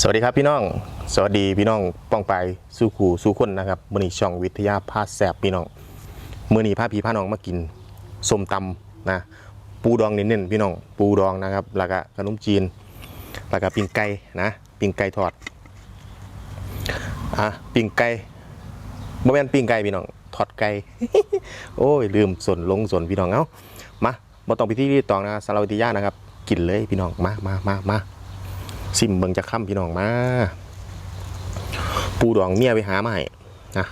สวัสดีครับพี่น้อง สวัสดีพี่น้องป้องไปสู้ขู่สู้คนนะครับมือนีช่องวิทยาพาแสบพี่น้องมือนีผ้าพี่พาน้องมากินส้มตำนะปูดองเน้นๆพี่น้อง ปูดองนะครับแล้วก็ขนมจีนแล้วก็ปิ้งไก่นะปิ้งไก่ทอดอะปิ้งไก่บ่แม่นปิ้งไก่พี่น้องทอดไก่โอ้ยลืมส่วนลงส่วนพี่น้องเอ้ามาบ่ต้องไปที่รีตองนะสารวิทยานะครับ กินเลยพี่น้องมามามามา ซิมเบิงจะค่ำพี่น้องมา ปูดองเมียไปหามาให้นะ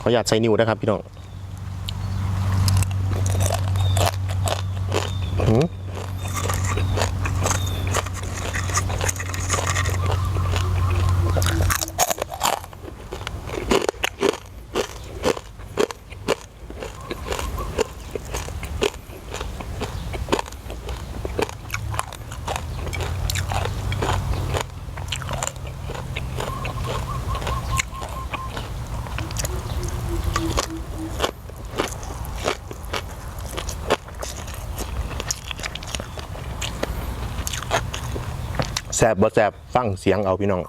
ขออยากใส่นิ้วนะครับพี่น้อง แสบบ่แสบฟังเสียงเอาพี่น้อง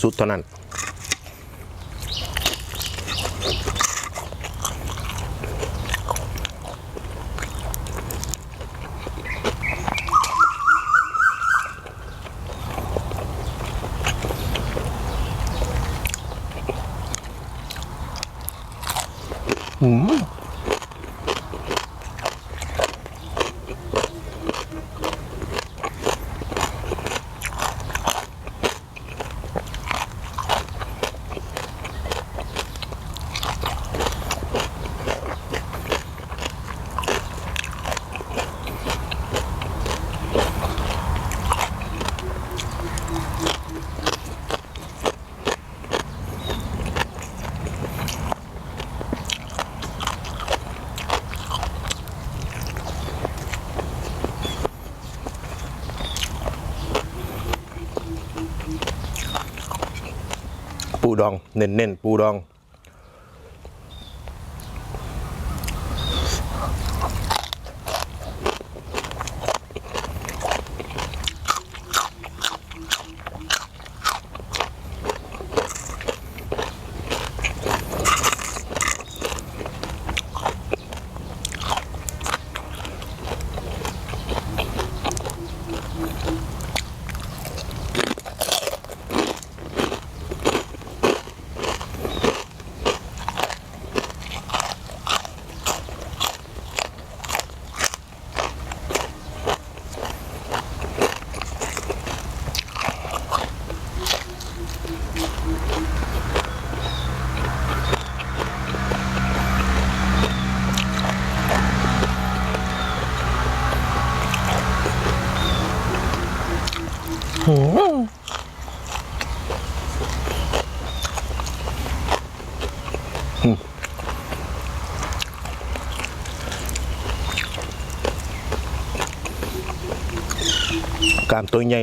สุดเท่านั้น ปูดองเน้นๆปูดอง กล้ามตัวให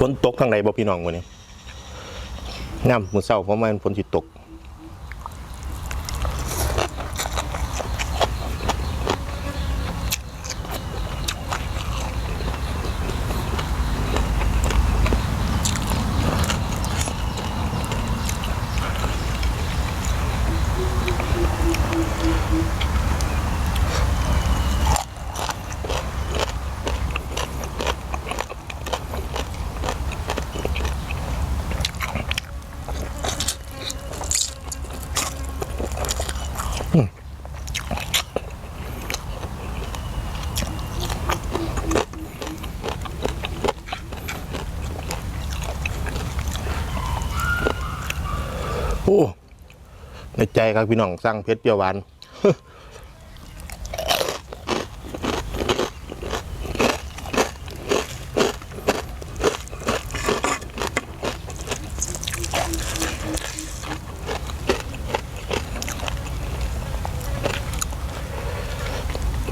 ฝนตกทางไหนบ่พี่น้องวันนี้น้ำมือเศร้าเพราะมันฝนสิตก อ ใจครับพี่น้องสั่งเพชรเปรี้ยวหวาน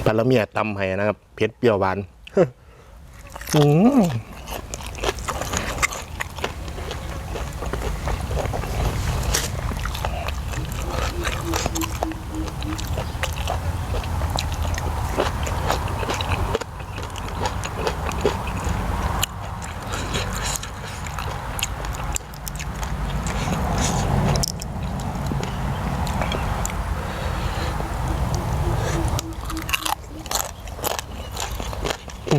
ปลาเมียตำให้นะครับเพชรเปรี้ยวหวานอืม ต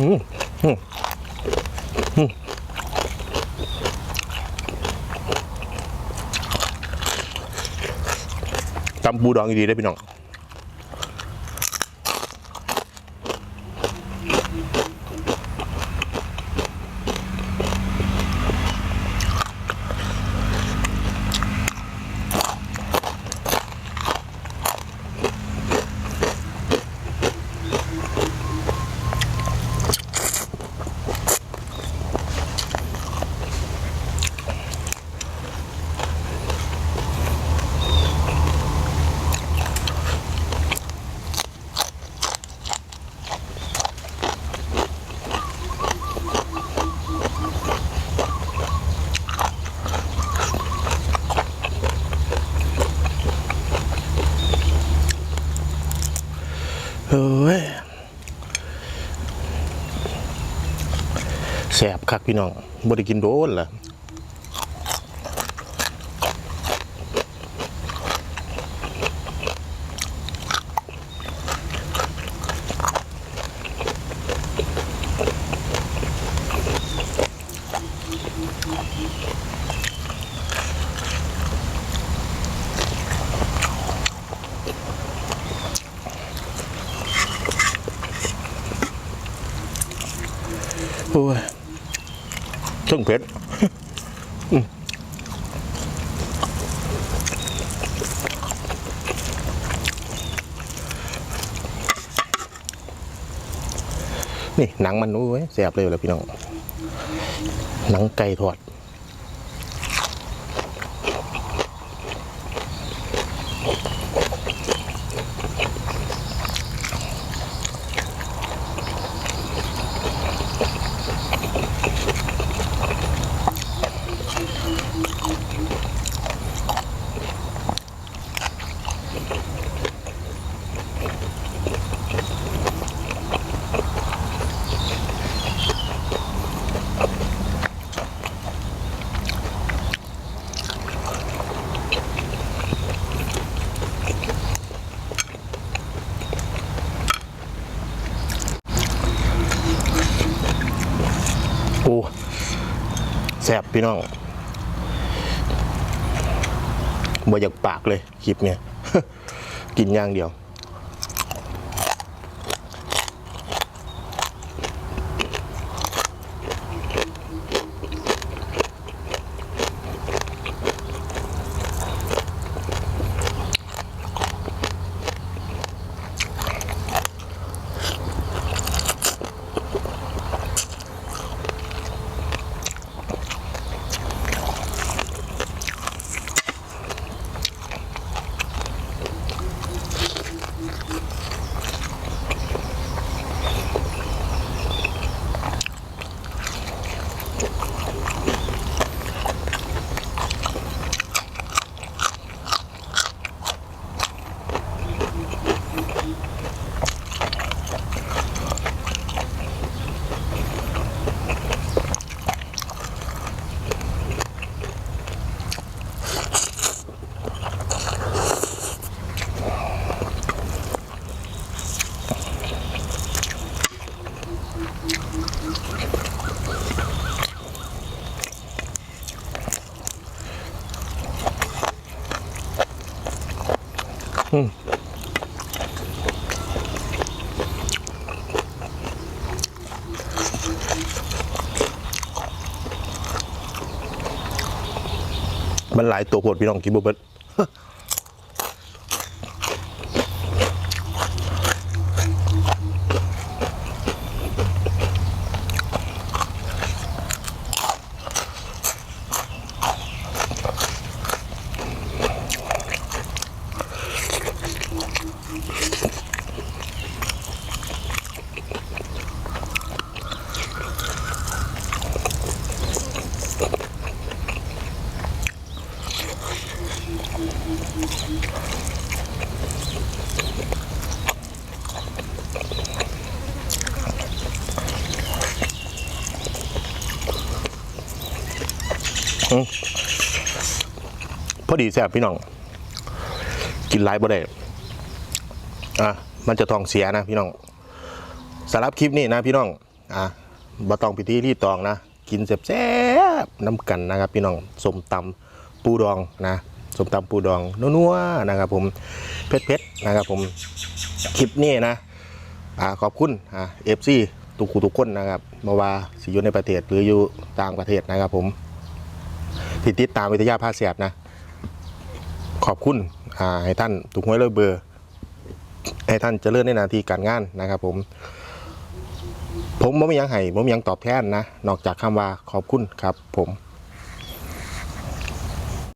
ำปูดองดีๆได้พี่น้อง สบคักพี่น้องบ่ได้กินโดนล่ะโอ้ ซึ่งเผ็ดนี่หนังมันนู้ยแสบเลยแหละพี่น้อง หนังไก่ทอด พี่น้องบ่อยากปากเลยคลิปเนี่ย กินอย่างเดียว มันหลายตัวโหดพี่น้องกินบุเบิด พอดีแซ่บพี่น้อง กินหลายบ่ได้อะมันจะทองเสียนะพี่น้องสำหรับคลิปนี้นะพี่น้องอะบ่ต้องพิธีรีตองนะกินแซ่บๆน้ำกันนะครับ พี่น้องสมตำปูดองนะสมตำปูดองนัวๆนะครับ ผมเผ็ดๆนะครับ ผมคลิปนี้นะอ่าขอบคุณอ่าเอฟซีทุกคู่ทุกคนนะครับมาว่าสิอยู่ในประเทศหรืออยู่ต่างประเทศนะครับ ผมที่ติดตามวิทยาภาคเสียบนะ อบคุณให้ท่านถูกหวยเลยเบอร์ ให้ท่านเจริญในหนาทีการงานนะครับผม ผมไม่มียังให้ผมมียังตอบแทนนะ นอกจากคำว่าขอบคุณครับผม